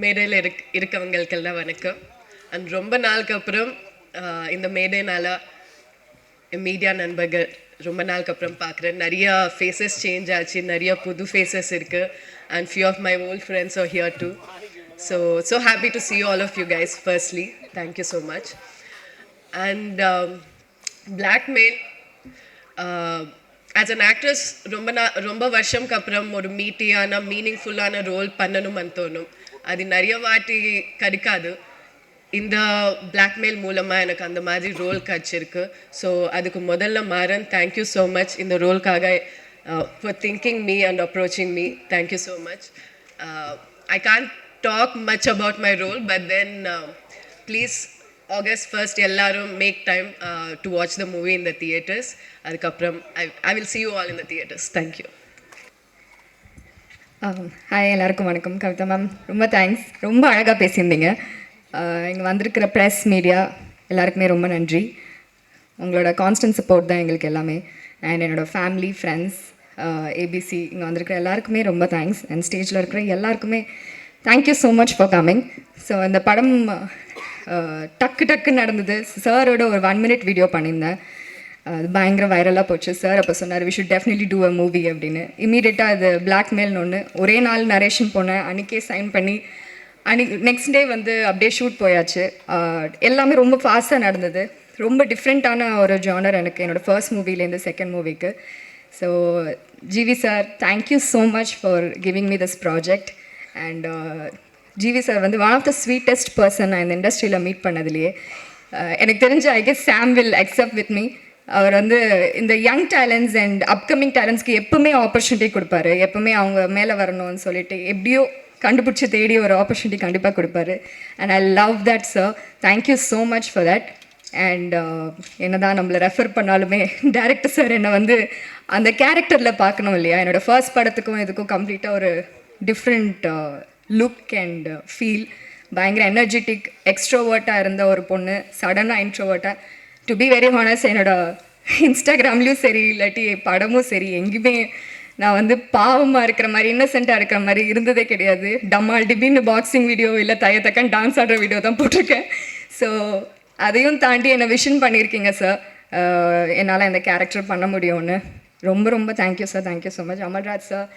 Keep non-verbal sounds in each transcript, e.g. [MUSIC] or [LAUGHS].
மேடையில் இருக் இருக்கவங்களுக்கெல்லாம் வணக்கம். அண்ட் ரொம்ப நாளுக்கு அப்புறம் இந்த மேடைனால மீடியா நண்பர்கள் ரொம்ப நாளுக்கு அப்புறம் பார்க்குறேன் நிறைய ஃபேஸஸ் சேஞ்ச் ஆச்சு. நிறைய புது ஃபேஸஸ் இருக்குது and few of my old friends are here too so so happy to see all of you guys firstly thank you so much and um, as an actress ரொம்ப நா ரொம்ப வருஷம்க்கு அப்புறம் ஒரு மீட்டியான மீனிங்ஃபுல்லான role பண்ணணும்னு தோணும். அது நிறைய வாட்டி கிடைக்காது. இந்த பிளாக்மெயில் மூலமாக எனக்கு அந்த மாதிரி ரோல் கிடச்சிருக்கு. ஸோ அதுக்கு முதல்ல மாறன் தேங்க்யூ ஸோ மச் இந்த ரோல்க்காக for thinking me and approaching me thank you so much I can talk much about my role but then please August first எல்லாரும் make time to watch the movie in the theatres அதுக்கப்புறம் I I will see you all in the theatres thank you Um, hi எல்லாருக்கும் வணக்கம். Kavitha ma'am ரொம்ப thanks ரொம்ப அழகாக பேசியிருந்தீங்க. Uh, இங்கே வந்திருக்கிற press media எல்லாருக்குமே ரொம்ப நன்றி. உங்களோட கான்ஸ்டன்ட் சப்போர்ட் தான் எங்களுக்கு எல்லாமே. அண்ட் என்னோடய ஃபேமிலி ஃப்ரெண்ட்ஸ் ஏபிசி இங்கே வந்திருக்கிற எல்லாருக்குமே ரொம்ப தேங்க்ஸ் அண்ட் ஸ்டேஜில் இருக்கிற எல்லாருக்குமே thank you so much for coming so இந்த படம் uh, டக்கு டக்குன்னு நடந்தது. சாரோட ஒரு ஒன் மினிட் வீடியோ பண்ணியிருந்தேன். அது பயங்கர வைரலாக போச்சு சார் அப்போ சொன்னார் we should definitely do a movie அப்படின்னு. இமீடியட்டாக அது பிளாக்மெயில்னு ஒன்று ஒரே நாள் நரேஷன் போனேன். அன்றைக்கே சைன் பண்ணி அன்றைக்கி நெக்ஸ்ட் டே வந்து அப்படியே ஷூட் போயாச்சு. எல்லாமே ரொம்ப ஃபாஸ்ட்டாக நடந்தது. ரொம்ப டிஃப்ரெண்ட்டான ஒரு ஜானர் எனக்கு என்னோடய ஃபர்ஸ்ட் மூவிலேருந்து செகண்ட் மூவிக்கு so GV sir thank you so much for giving me this project and GV sir வந்து one of the sweetest person நான் இந்த இண்டஸ்ட்ரியில் மீட் பண்ணதுலேயே. எனக்கு தெரிஞ்ச I guess Sam will accept with me அவர் வந்து இந்த யங் டேலண்ட்ஸ் அண்ட் அப்கமிங் டேலண்ட்ஸ்க்கு எப்பவுமே ஆப்பர்ச்சுனிட்டி கொடுப்பாரு. எப்பவுமே அவங்க மேலே வரணும்னு சொல்லிட்டு எப்படியோ கண்டுபிடிச்சி தேடி ஒரு ஆப்பர்ச்சுனிட்டி கண்டிப்பாக கொடுப்பாரு. And I love that sir thank you so much for that and என்னதான் நம்மளை ரெஃபர் பண்ணாலுமே டேரக்டர் சார் என்னை வந்து அந்த கேரக்டரில் பார்க்கணும் இல்லையா? என்னோடய ஃபர்ஸ்ட் படத்துக்கும் இதுக்கும் கம்ப்ளீட்டாக ஒரு டிஃப்ரெண்ட் லுக் அண்ட் ஃபீல் பயங்கர எனர்ஜெட்டிக் எக்ஸ்ட்ரோவர்ட்டாக இருந்த ஒரு பொண்ணு. சடனாக இன்ட்ரோவர்ட்டாக டு பி வெரி ஹானஸ்ட் என்னோட இன்ஸ்டாகிராம்லேயும் சரி இல்லாட்டி படமும் சரி எங்கேயுமே நான் வந்து பாவமாக இருக்கிற மாதிரி இன்னசென்ட்டாக இருக்கிற மாதிரி இருந்ததே கிடையாது. டம்மால் டிபின்னு பாக்ஸிங் வீடியோ இல்லை தயத்தக்கன் டான்ஸ் ஆடுற வீடியோ தான் போட்டிருக்கேன். ஸோ அதையும் தாண்டி என்னை விஷன் பண்ணியிருக்கீங்க சார் என்னால் இந்த கேரக்டர் பண்ண முடியும்னு. ரொம்ப ரொம்ப thank you sir thank you so much Amarraj sir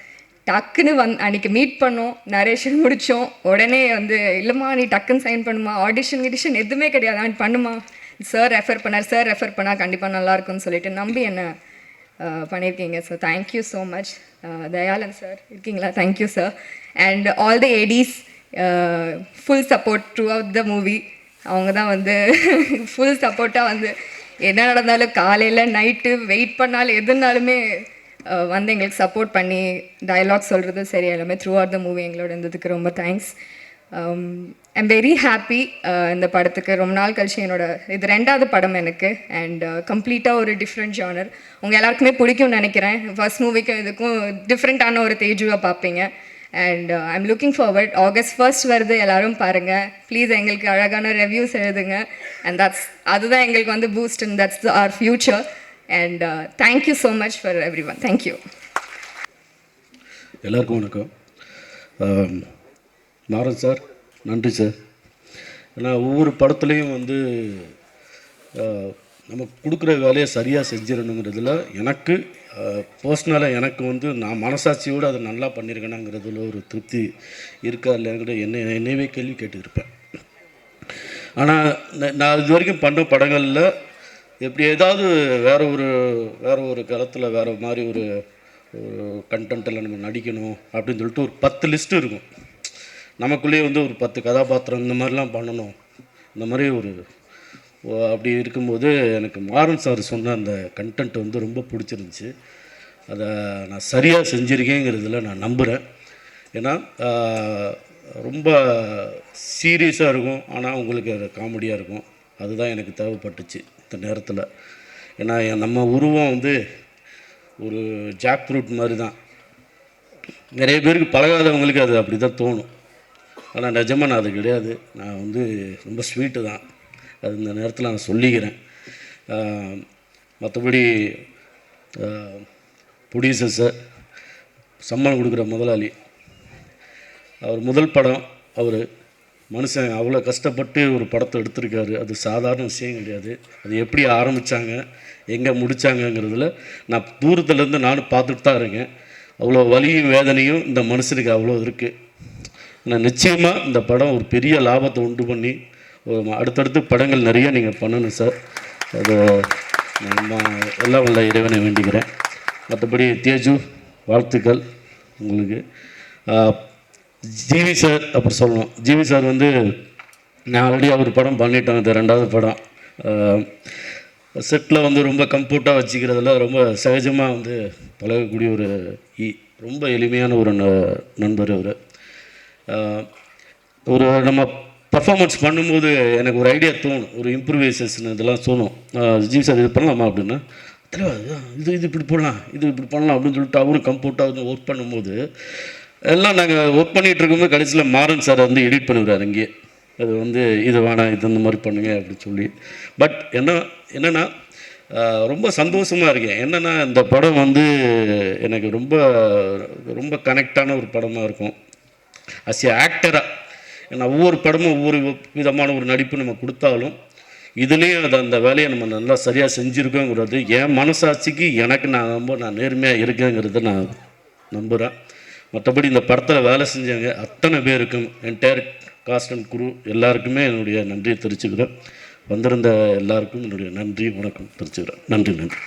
டக்குன்னு வந் அன்னைக்கு மீட் பண்ணோம் நரேஷன் முடித்தோம் உடனே வந்து இல்லைம்மா நீ டக்குன்னு சைன் பண்ணுமா? ஆடிஷன் கிடிஷன் எதுவுமே கிடையாது. அவன் பண்ணுமா? சார் ரெஃபர் பண்ணார். சார் ரெஃபர் பண்ணால் கண்டிப்பாக நல்லா இருக்கும்னு சொல்லிட்டு நம்பி என்ன பண்ணியிருக்கீங்க sir thank you so much Dayalan sir இருக்கீங்களா? Thank you sir and all the ADs full support throughout the movie அவங்க தான் வந்து [LAUGHS] ஃபுல் சப்போர்ட்டாக வந்து என்ன நடந்தாலும் காலையில் நைட்டு வெயிட் பண்ணாலும் எதுனாலுமே வந்து எங்களுக்கு சப்போர்ட் பண்ணி டைலாக் சொல்கிறது சரி எல்லாமே த்ரூ அவுட் த மூவி எங்களோட இருந்ததுக்கு ரொம்ப தேங்க்ஸ் ஐம் வெரி ஹாப்பி இந்த படத்துக்கு. ரொம்ப நாள் கழிச்சு என்னோட இது ரெண்டாவது படம் எனக்கு. அண்ட் கம்ப்ளீட்டாக uh, ஒரு டிஃப்ரெண்ட் ஜானர் உங்கள் எல்லாருக்குமே பிடிக்கும்னு நினைக்கிறேன். ஃபர்ஸ்ட் மூவிக்கும் இதுக்கும் டிஃப்ரெண்ட்டான ஒரு தேஜுவாக பார்ப்பீங்க. And I'm looking forward August first வருது எல்லாரும் பாருங்கள் ப்ளீஸ் எங்களுக்கு அழகான ரிவ்யூஸ் எழுதுங்க. அண்ட் தட்ஸ் அதுதான் எங்களுக்கு வந்து boost and that's our future and thank you so much for everyone thank you எல்லாருக்கும் வணக்கம். Um, நாரன் சார் நன்றி சார். ஏன்னா ஒவ்வொரு படத்துலேயும் வந்து நம்ம கொடுக்குற வேலையை சரியாக செஞ்சிடணுங்கிறதுல எனக்கு பர்சனலாக எனக்கு வந்து நான் மனசாட்சியோடு அதை நல்லா பண்ணியிருக்கேனாங்கிறதுல ஒரு திருப்தி இருக்கா இல்லைங்கிற என்னை என்னையவே கேள்வி கேட்டுருப்பேன் ஆனால் நான் இது வரைக்கும் பண்ண படங்களில் எப்படி ஏதாவது வேறு ஒரு வேறு ஒரு களத்தில் வேறு மாதிரி ஒரு ஒரு கண்டென்ட்டில் நம்ம நடிக்கணும் அப்படின்னு சொல்லிட்டு ஒரு பத்து லிஸ்ட்டு இருக்கும். நமக்குள்ளேயே வந்து ஒரு பத்து கதாபாத்திரம் இந்த மாதிரிலாம் பண்ணணும். இந்த மாதிரி ஒரு அப்படி இருக்கும்போது எனக்கு மாறன் சார் சொன்ன அந்த கண்டென்ட் வந்து ரொம்ப பிடிச்சிருந்துச்சு. அதை நான் சரியாக செஞ்சுருக்கேங்கிறதுல நான் நம்புகிறேன் ஏன்னா ரொம்ப சீரியஸாக இருக்கும். ஆனால் உங்களுக்கு அது காமெடியாக இருக்கும். அதுதான் எனக்கு தேவைப்பட்டுச்சு இந்த நேரத்தில். ஏன்னா நம்ம உருவம் வந்து ஒரு ஜாக் ஃப்ரூட் மாதிரி தான் நிறைய பேருக்கு பழகாதவங்களுக்கு அது அப்படி தான் தோணும். ஆனால் நிஜமாக நான் அது கிடையாது. நான் வந்து ரொம்ப ஸ்வீட்டு தான். அது இந்த நேரத்தில் நான் சொல்லிக்கிறேன். மற்றபடி ப்ரொடியூசர்ஸை சம்மன் கொடுக்குற முதலாளி அவர் முதல் படம் அவர் மனுஷன் அவ்வளோ கஷ்டப்பட்டு ஒரு படத்தை எடுத்திருக்காரு. அது சாதாரண விஷயம் கிடையாது. அது எப்படி ஆரம்பித்தாங்க எங்கே முடித்தாங்கங்கிறதுல நான் தூரத்துலேருந்து நானும் பார்த்துட்டு தான் இருக்கேன். அவ்வளோ வலியும் வேதனையும் இந்த மனுஷனுக்கு அவ்வளோ இருக்குது ஆனால் நிச்சயமாக இந்த படம் ஒரு பெரிய லாபத்தை உண்டு பண்ணி ஒரு அடுத்தடுத்து படங்கள் நிறைய நீங்கள் பண்ணணும் சார். அது நான் எல்லாம் உள்ள இறைவனை வேண்டிக்கிறேன் மற்றபடி தேஜு வாழ்த்துக்கள் உங்களுக்கு. ஜிவி சார் அப்புறம் சொல்லணும். ஜிவி சார் வந்து நான் ஆல்ரெடி அவர் படம் பண்ணிட்டேன். இது ரெண்டாவது படம். செட்டில் வந்து ரொம்ப கம்ஃபர்ட்டாக வச்சுக்கிறதுல ரொம்ப சகஜமாக வந்து பழகக்கூடிய ஒரு இ- ரொம்ப எளிமையான ஒரு ந- நண்பர் அவர். ஒரு நம்ம பர்ஃபாமன்ஸ் பண்ணும்போது எனக்கு ஒரு ஐடியா தோணும். ஒரு இம்ப்ரூவைசேஷன் இதெல்லாம் தோணும். ஜி சார் இது பண்ணலாமா அப்படின்னா? தெரியாது இது இது இப்படி போடலாம் இது இப்படி பண்ணலாம் அப்படின்னு சொல்லிட்டு அவரும் கம்ஃபர்ட்டாக வந்து ஒர்க் பண்ணும்போது எல்லாம் நாங்கள் ஒர்க் பண்ணிகிட்டு இருக்கும்போது கடைசியில் மாறன் சார் வந்து எடிட் பண்ணிவிடுறாரு இங்கேயே அது வந்து இது வேணாம் இது இந்த மாதிரி பண்ணுங்க அப்படின்னு சொல்லி. பட் என்ன என்னென்னா ரொம்ப சந்தோஷமாக இருக்கேன். என்னென்னா இந்த படம் வந்து எனக்கு ரொம்ப ரொம்ப கனெக்டான ஒரு படமாக இருக்கும். அஸ் ஏ ஆக்டராக ஏன்னா ஒவ்வொரு படமும் ஒவ்வொரு விதமான ஒரு நடிப்பு நம்ம கொடுத்தாலும் இதுலேயும் அது அந்த வேலையை நம்ம நல்லா சரியாக செஞ்சுருக்கோங்கிறது என் மனசாட்சிக்கு எனக்கு நான் ரொம்ப நான் நேர்மையாக இருக்கேங்கிறத நான் நம்புகிறேன் மற்றபடி இந்த படத்தில் வேலை செஞ்சவங்க அத்தனை பேருக்கும் என்டையர் காஸ்ட் அண்ட் குரு எல்லாருக்குமே என்னுடைய நன்றியை தெரிவிச்சுக்கிறேன். வந்திருந்த எல்லாருக்கும் என்னுடைய நன்றி வணக்கம் தெரிவிச்சுக்கிறேன். நன்றி நன்றி.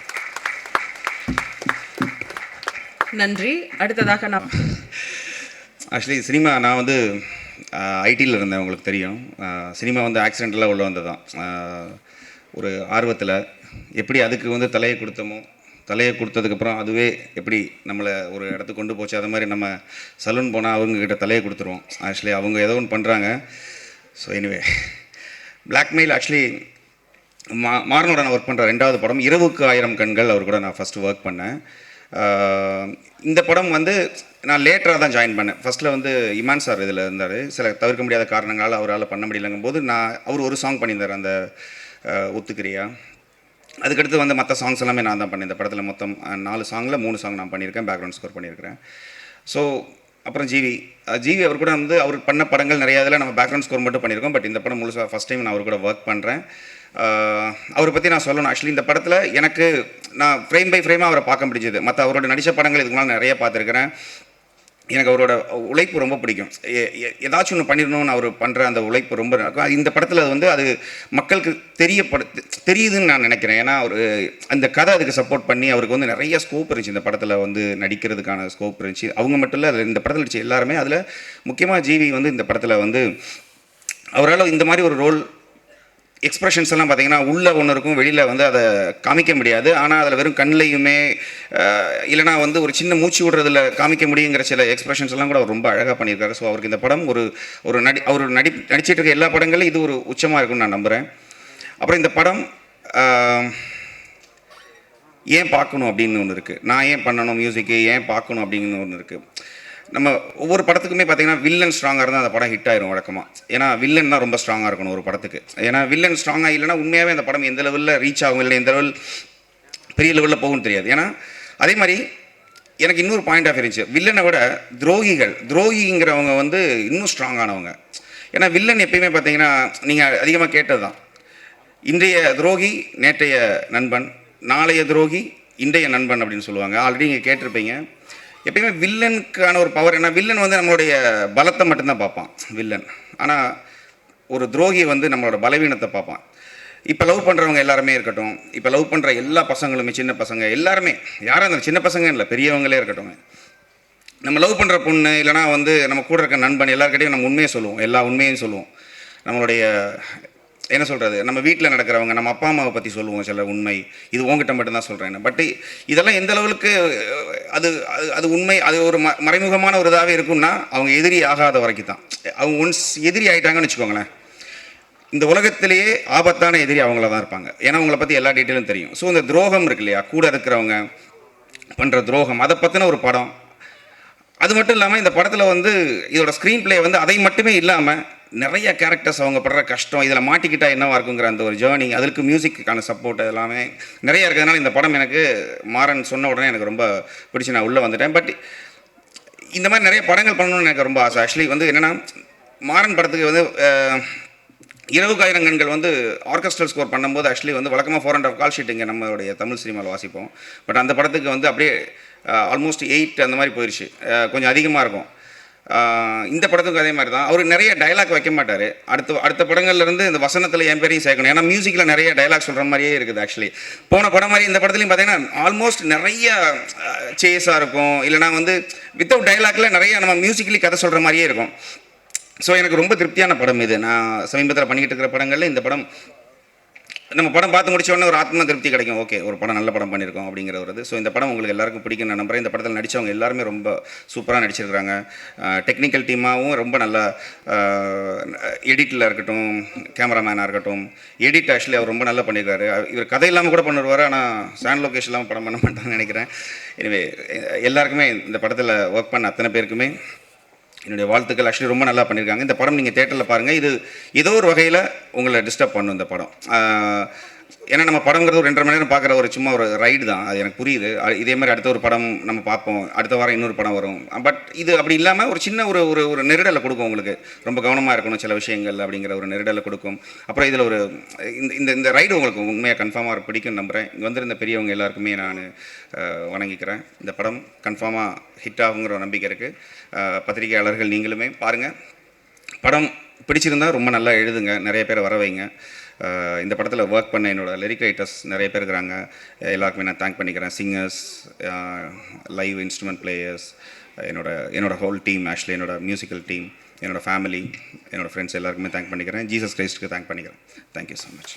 நன்றி. அடுத்ததாக நான் ஆக்சுவலி சினிமா நான் வந்து ஐடியில் இருந்தேன் உங்களுக்கு தெரியும். சினிமா வந்து ஆக்சிடென்டலாக உள்ள வந்தது தான் ஒரு ஆர்வத்தில் எப்படி அதுக்கு வந்து தலையை கொடுத்தோமோ தலையை கொடுத்ததுக்கப்புறம் அதுவே எப்படி நம்மளை ஒரு இடத்துக்கு கொண்டு போச்சு அது மாதிரி நம்ம சலூன் போனால் அவங்கக்கிட்ட தலையை கொடுத்துருவோம். ஆக்சுவலி அவங்க ஏதோ ஒன்று பண்ணுறாங்க ஸோ எனிவே பிளாக்மெயில் ஆக்சுவலி மா மாறனோட நான் ஒர்க் பண்ணுற ரெண்டாவது படம் இரவுக்கு ஆயிரம் கண்கள் அவர் கூட நான் ஃபஸ்ட்டு ஒர்க் பண்ணேன். இந்த படம் வந்து நான் லேட்டராக தான் ஜாயின் பண்ணேன். ஃபஸ்ட்டில் வந்து இமான் சார் இதில் இருந்தார். சில தவிர்க்க முடியாத காரணங்களால் அவரால் பண்ண முடியலங்கும் போது நான் அவர் ஒரு சாங் பண்ணியிருந்தார் அந்த ஆஹ் ஒத்துக்கிறியா. அதுக்கடுத்து வந்து மற்ற சாங்ஸ் எல்லாமே நான் தான் பண்ணேன் இந்த படத்தில் மொத்தம் நாலு சாங்கில் மூணு சாங் நான் பண்ணியிருக்கேன். பேக்ரவுண்ட் ஸ்கோர் பண்ணியிருக்கிறேன். ஸோ அப்புறம் ஜிவி. ஜிவி அவர் கூட வந்து அவர் பண்ண படங்கள் நிறைய இதில் நம்ம பேக்ரவுண்ட் ஸ்கோர் மட்டும் பண்ணியிருக்கோம். பட் இந்த படம் முழுசாக ஃபஸ்ட் டைம் நான் அவர் கூட ஒர்க் பண்ணுறேன் அவரை பற்றி நான் சொல்லணும். ஆக்சுவலி இந்த படத்தில் எனக்கு நான் ஃப்ரேம் பை ஃப்ரேமாக அவரை பார்க்க முடிஞ்சது. மற்ற அவரோட நடித்த படங்கள் இதுக்கு முன்னாடி நிறைய பார்த்துருக்கிறேன். எனக்கு அவரோட உழைப்பு ரொம்ப பிடிக்கும். ஏதாச்சும் ஒன்று பண்ணிடணும்னு அவர் பண்ணுற அந்த உழைப்பு ரொம்ப இருக்கும். இந்த படத்தில் அது வந்து அது மக்களுக்கு தெரியப்படு தெரியுதுன்னு நான் நினைக்கிறேன். ஏன்னா அவர் அந்த கதை அதுக்கு சப்போர்ட் பண்ணி அவருக்கு வந்து நிறைய ஸ்கோப் இருந்துச்சு. இந்த படத்தில் வந்து நடிக்கிறதுக்கான ஸ்கோப் இருந்துச்சு. அவங்க மட்டும் இல்லை அதில் இந்த படத்தில் நடிச்சு எல்லாருமே அதில் முக்கியமாக ஜீவி வந்து இந்த படத்தில் வந்து அவரால் இந்த மாதிரி ஒரு ரோல் எக்ஸ்ப்ரெஷன்ஸ் எல்லாம் பார்த்தீங்கன்னா உள்ள ஒன்று இருக்கும் வெளியில் வந்து அதை காமிக்க முடியாது. ஆனால் அதில் வெறும் கண்ணிலையுமே இல்லைனா வந்து ஒரு சின்ன மூச்சு விடுறதுல காமிக்க முடியுங்கிற சில எக்ஸ்பிரஷன்ஸ் எல்லாம் கூட அவர் ரொம்ப அழகாக பண்ணியிருக்காரு. ஸோ அவருக்கு இந்த படம் ஒரு ஒரு நடி அவர் நடி நடிச்சிட்டு இருக்க எல்லா படங்களும் இது ஒரு உச்சமாக இருக்கும்னு நான் நம்புகிறேன் அப்புறம் இந்த படம் ஏன் பார்க்கணும் அப்படின்னு ஒன்று இருக்குது நான் ஏன் பண்ணணும் மியூசிக்கு ஏன் பார்க்கணும் அப்படின்னு ஒன்று இருக்குது நம்ம ஒவ்வொரு படத்துக்குமே பார்த்தீங்கன்னா வில்லன் ஸ்ட்ராங்காக இருந்தால் அந்த படம் ஹிட் ஆயிரும் வழக்கமாக ஏன்னா வில்லன் தான் ரொம்ப ஸ்ட்ராங்காக இருக்கணும் ஒரு படத்துக்கு. ஏன்னா வில்லன் ஸ்ட்ராங்காக இல்லைன்னா உண்மையாகவே அந்த படம் எந்த லெவலில் ரீச் ஆகும் இல்லை எந்த லெவல் பெரிய லெவலில் போகும்னு தெரியாது. ஏன்னா அதே மாதிரி எனக்கு இன்னொரு பாயிண்ட் ஆஃப் இருந்துச்சு. வில்லனை விட துரோகிகள் துரோகிங்கிறவங்க வந்து இன்னும் ஸ்ட்ராங்கானவங்க ஏன்னா வில்லன் எப்பயுமே பார்த்தீங்கன்னா நீங்கள் அதிகமாக கேட்டது தான் இன்றைய துரோகி நேற்றைய நண்பன் நாளைய துரோகி இன்றைய நண்பன் அப்படின்னு சொல்லுவாங்க. ஆல்ரெடி நீங்கள் கேட்டிருப்பீங்க. எப்பயுமே வில்லனுக்கான ஒரு பவர் ஏன்னா வில்லன் வந்து நம்மளுடைய பலத்தை மட்டும்தான் பார்ப்பான் வில்லன். ஆனால் ஒரு துரோகி வந்து நம்மளோட பலவீனத்தை பார்ப்பான். இப்போ லவ் பண்ணுறவங்க எல்லாருமே இருக்கட்டும் இப்போ லவ் பண்ணுற எல்லா பசங்களுமே சின்ன பசங்க எல்லாருமே யாராக இருந்தாலும் சின்ன பசங்க இல்லை பெரியவங்களே இருக்கட்டும். நம்ம லவ் பண்ணுற பொண்ணு இல்லைனா வந்து நம்ம கூட இருக்க நண்பன் எல்லாருக்கிட்டையும் நம்ம உண்மையை சொல்லுவோம் எல்லா உண்மையும் சொல்லுவோம். நம்மளுடைய என்ன சொல்கிறது நம்ம வீட்டில் நடக்கிறவங்க நம்ம அப்பா அம்மாவை பற்றி சொல்லுவோம் சில உண்மை. இது உங்ககிட்ட மட்டும்தான் சொல்கிறேன் பட் இதெல்லாம் எந்த அளவுக்கு அது அது- அது உண்மை அது ஒரு ம மறைமுகமான ஒரு இதாகவே இருக்கும்னா அவங்க எதிரி ஆகாத வரைக்கும் தான் அவங்க ஒன்ஸ் எதிரி ஆகிட்டாங்கன்னு வச்சுக்கோங்களேன். இந்த உலகத்திலேயே ஆபத்தான எதிரி அவங்கள தான் இருப்பாங்க. ஏன்னா அவங்கள பற்றி எல்லா டீட்டெயிலும் தெரியும். ஸோ இந்த துரோகம் இருக்கு இல்லையா? கூட இருக்கிறவங்க பண்ணுற துரோகம் அதை பற்றின ஒரு படம். அது மட்டும் இல்லாமல் இந்த படத்தில் வந்து இதோட ஸ்க்ரீன் பிளே வந்து அதை மட்டுமே இல்லாமல் நிறைய கேரக்டர்ஸ் அவங்க படுற கஷ்டம் இதில் மாட்டிக்கிட்டால் என்னவாக இருக்குங்கிற அந்த ஒரு ஜேர்னி அதற்கு மியூசிக்கான சப்போர்ட் எல்லாமே நிறைய இருக்கிறதுனால இந்த படம் எனக்கு மாறன் சொன்ன உடனே எனக்கு ரொம்ப பிடிச்சி நான் உள்ளே வந்துட்டேன். பட் இந்த மாதிரி நிறைய படங்கள் பண்ணணும்னு எனக்கு ரொம்ப ஆசை. ஆக்சுவலி வந்து என்னென்னா மாறன் படத்துக்கு வந்து இரவு இரவுக்காயிரம் வந்து ஆர்கெஸ்ட்ரல் ஸ்கோர் பண்ணும்போது ஆக்சுவலி வந்து வழக்கமாக ஃபோர் ஹண்ட்ரட் கால் ஷீட் இங்கே நம்மளுடைய தமிழ் சினிமாவில் வாசிப்போம். பட் அந்த படத்துக்கு வந்து அப்படியே ஆல்மோஸ்ட் எயிட் அந்த மாதிரி போயிடுச்சு கொஞ்சம் அதிகமாக இருக்கும். இந்த படத்துக்கும் அதே மாதிரி தான். அவர் நிறைய டயலாக் வைக்க மாட்டார். அடுத்த அடுத்த படங்கள்லேருந்து இந்த வசனத்தில் என் பேரையும் சேர்க்கணும். ஏன்னா மியூசிக்கில் நிறைய டயலாக் சொல்கிற மாதிரியே இருக்குது ஆக்சுவலி போன படம் மாதிரி இந்த படத்துலையும் பார்த்தீங்கன்னா ஆல்மோஸ்ட் நிறைய சேஸாக இருக்கும். இல்லைனா வந்து வித்தவுட் டயலாக்ல நிறைய நம்ம மியூசிக்கலி கதை சொல்கிற மாதிரியே இருக்கும். ஸோ எனக்கு ரொம்ப திருப்தியான படம் இது. நான் சமீபத்தில் பண்ணிக்கிட்டு இருக்கிற படங்களில் இந்த படம் நம்ம படம் பார்த்து முடிச்ச உடனே ஒரு ஆத்ம திருப்தி கிடைக்கும். ஓகே ஒரு படம் நல்ல படம் பண்ணியிருக்கோம் அப்படிங்கிற ஒரு இது ஸோ இந்த படம் உங்களுக்கு எல்லாருக்கும் பிடிக்கும் நான் நம்புறேன். இந்த படத்தில் நடித்தவங்க எல்லாருமே ரொம்ப சூப்பராக நடிச்சிருக்கிறாங்க. டெக்னிக்கல் டீமாகவும் ரொம்ப நல்லா எடிட்டில் இருக்கட்டும் கேமராமேனாக இருக்கட்டும் எடிட் ஆக்சுவலி அவர் ரொம்ப நல்லா பண்ணியிருக்காரு. இவர் கதை இல்லாமல் கூட பண்ணிடுவார் ஆனால் சாண்ட் லொகேஷன் இல்லாமல் படம் பண்ண மாட்டேன்னு நினைக்கிறேன். எனவே எல்லாருக்குமே இந்த படத்தில் ஒர்க் பண்ண அத்தனை பேருக்குமே என்னுடைய வாழ்த்துக்கள் ஆக்சுவலி ரொம்ப நல்லா பண்ணியிருக்காங்க இந்த படம் நீங்கள் தேட்டரில் பாருங்கள் இது ஏதோ ஒரு வகையில் உங்களை டிஸ்டர்ப் பண்ணும் இந்த படம். ஏன்னா நம்ம படங்கிறது ஒரு ரெண்டரை மணி நேரம் பார்க்குற ஒரு சும்மா ஒரு ரைடு தான். அது எனக்கு புரியுது. இதே மாதிரி அடுத்த ஒரு படம் நம்ம பார்ப்போம். அடுத்த வாரம் இன்னொரு படம் வரும். பட் இது அப்படி இல்லாமல் ஒரு சின்ன ஒரு ஒரு ஒரு நெருடலை கொடுக்கும் உங்களுக்கு. ரொம்ப கவனமாக இருக்கணும் சில விஷயங்கள் அப்படிங்கிற ஒரு நெருடலை கொடுக்கும். அப்புறம் இதில் ஒரு இந்த இந்த இந்த ரைடு உங்களுக்கு உண்மையாக கன்ஃபார்மாக பிடிக்கும் நம்புகிறேன் இங்கே வந்திருந்த பெரியவங்க எல்லாருக்குமே நான் வணங்கிக்கிறேன். இந்த படம் கன்ஃபார்மாக ஹிட் ஆகுங்கிற ஒரு நம்பிக்கை இருக்குது பத்திரிகையாளர்கள் நீங்களுமே பாருங்கள் படம் பிடிச்சிருந்தா ரொம்ப நல்லா எழுதுங்க. நிறைய பேர் வர வைங்க. இந்த படத்தில் ஒர்க் பண்ண என்னோட லிரிக் ரைட்டர்ஸ் நிறைய பேர் இருக்கிறாங்க. எல்லாருக்குமே நான் தேங்க் பண்ணிக்கிறேன். சிங்கர்ஸ் லைவ் இன்ஸ்ட்ருமெண்ட் பிளேயர்ஸ் என்னோட என்னோட ஹோல் டீம் ஆக்சுவலி என்னோட மியூசிக்கல் டீம் என்னோட ஃபேமிலி என்னோட ஃப்ரெண்ட்ஸ் எல்லாருக்குமே தேங்க் பண்ணிக்கிறேன். ஜீசஸ் கிரைஸ்ட்டுக்கு தேங்க் பண்ணிக்கிறேன். Thank you so much